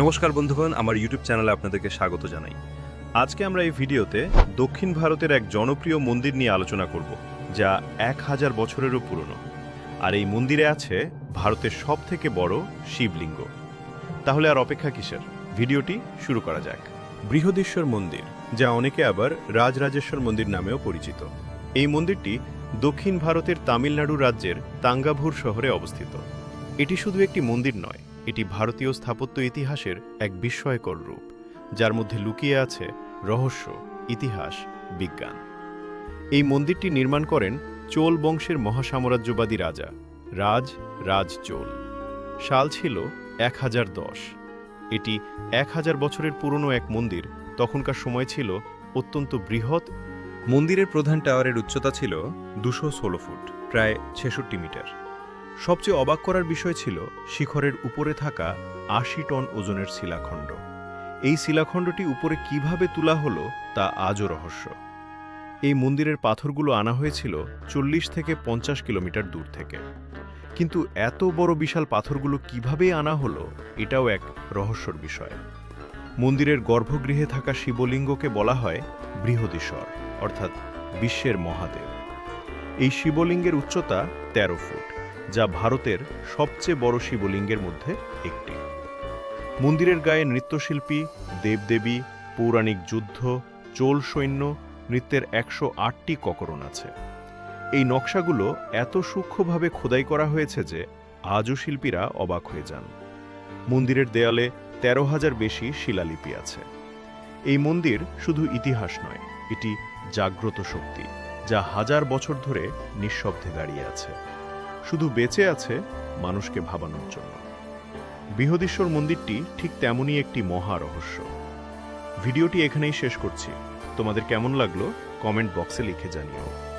নমস্কার বন্ধুগণ, আমার ইউটিউব চ্যানেলে আপনাদেরকে স্বাগত জানাই। আজকে আমরা এই ভিডিওতে দক্ষিণ ভারতের এক জনপ্রিয় মন্দির নিয়ে আলোচনা করব, যা এক হাজার বছরেরও পুরনো। আর এই মন্দিরে আছে ভারতের সব থেকে বড় শিবলিঙ্গ। তাহলে আর অপেক্ষা কিসের? ভিডিওটি শুরু করা যাক। বৃহদেশ্বর মন্দির, যা অনেকে আবার রাজরাজেশ্বর মন্দির নামেও পরিচিত। এই মন্দিরটি দক্ষিণ ভারতের তামিলনাড়ু রাজ্যের তাঙ্গাভুর শহরে অবস্থিত। এটি শুধু একটি মন্দির নয় এটি ভারতীয় স্থাপত্য ইতিহাসের এক বিস্ময়কর রূপ, যার মধ্যে লুকিয়ে আছে রহস্য, ইতিহাস, বিজ্ঞান। এই মন্দিরটি নির্মাণ করেন চোল বংশের মহাসাম্রাজ্যবাদী রাজা, রাজ রাজ চোল। সাল ছিল এক হাজার দশ। এটি এক হাজার বছরের পুরনো এক মন্দির, তখনকার সময় ছিল অত্যন্ত বৃহৎ। মন্দিরের প্রধান টাওয়ারের উচ্চতা ছিল দুশো ষোলো ফুট, প্রায় ছেষট্টি মিটার। সবচেয়ে অবাক করার বিষয় ছিল শিখরের উপরে থাকা আশি টন ওজনের শিলাখণ্ড। এই শিলাখণ্ডটি উপরে কীভাবে তোলা হলো তা আজও রহস্য। এই মন্দিরের পাথরগুলো আনা হয়েছিল চল্লিশ থেকে পঞ্চাশ কিলোমিটার দূর থেকে। কিন্তু এত বড় বিশাল পাথরগুলো কীভাবে আনা হলো এটাও এক রহস্যর বিষয়। মন্দিরের গর্ভগৃহে থাকা শিবলিঙ্গকে বলা হয় বৃহদীশ্বর, অর্থাৎ বিশ্বের মহাদেব। এই শিবলিঙ্গের উচ্চতা ১৩ ফুট। যা ভারতের সবচেয়ে বড় শিবলিঙ্গের মধ্যে একটি। মন্দিরের গায়ে নৃত্যশিল্পী, দেবদেবী, পৌরাণিক যুদ্ধ, চোল সৈন্য, নৃত্যের একশো আটটি ককরণ আছে। এই নকশাগুলো এত সূক্ষ্মভাবে খোদাই করা হয়েছে যে আজও শিল্পীরা অবাক হয়ে যান। মন্দিরের দেয়ালে তেরো হাজার বেশি শিলালিপি আছে। এই মন্দির শুধু ইতিহাস নয়, এটি জাগ্রত শক্তি, যা হাজার বছর ধরে নিঃশব্দে দাঁড়িয়ে আছে। শুধু বেঁচে আছে মানুষকে ভাবানোর জন্য। বৃহদীশ্বর মন্দিরটি ঠিক তেমনই একটি মহা রহস্য। ভিডিওটি এখানেই শেষ করছি। তোমাদের কেমন লাগল কমেন্ট বক্সে লিখে জানিও।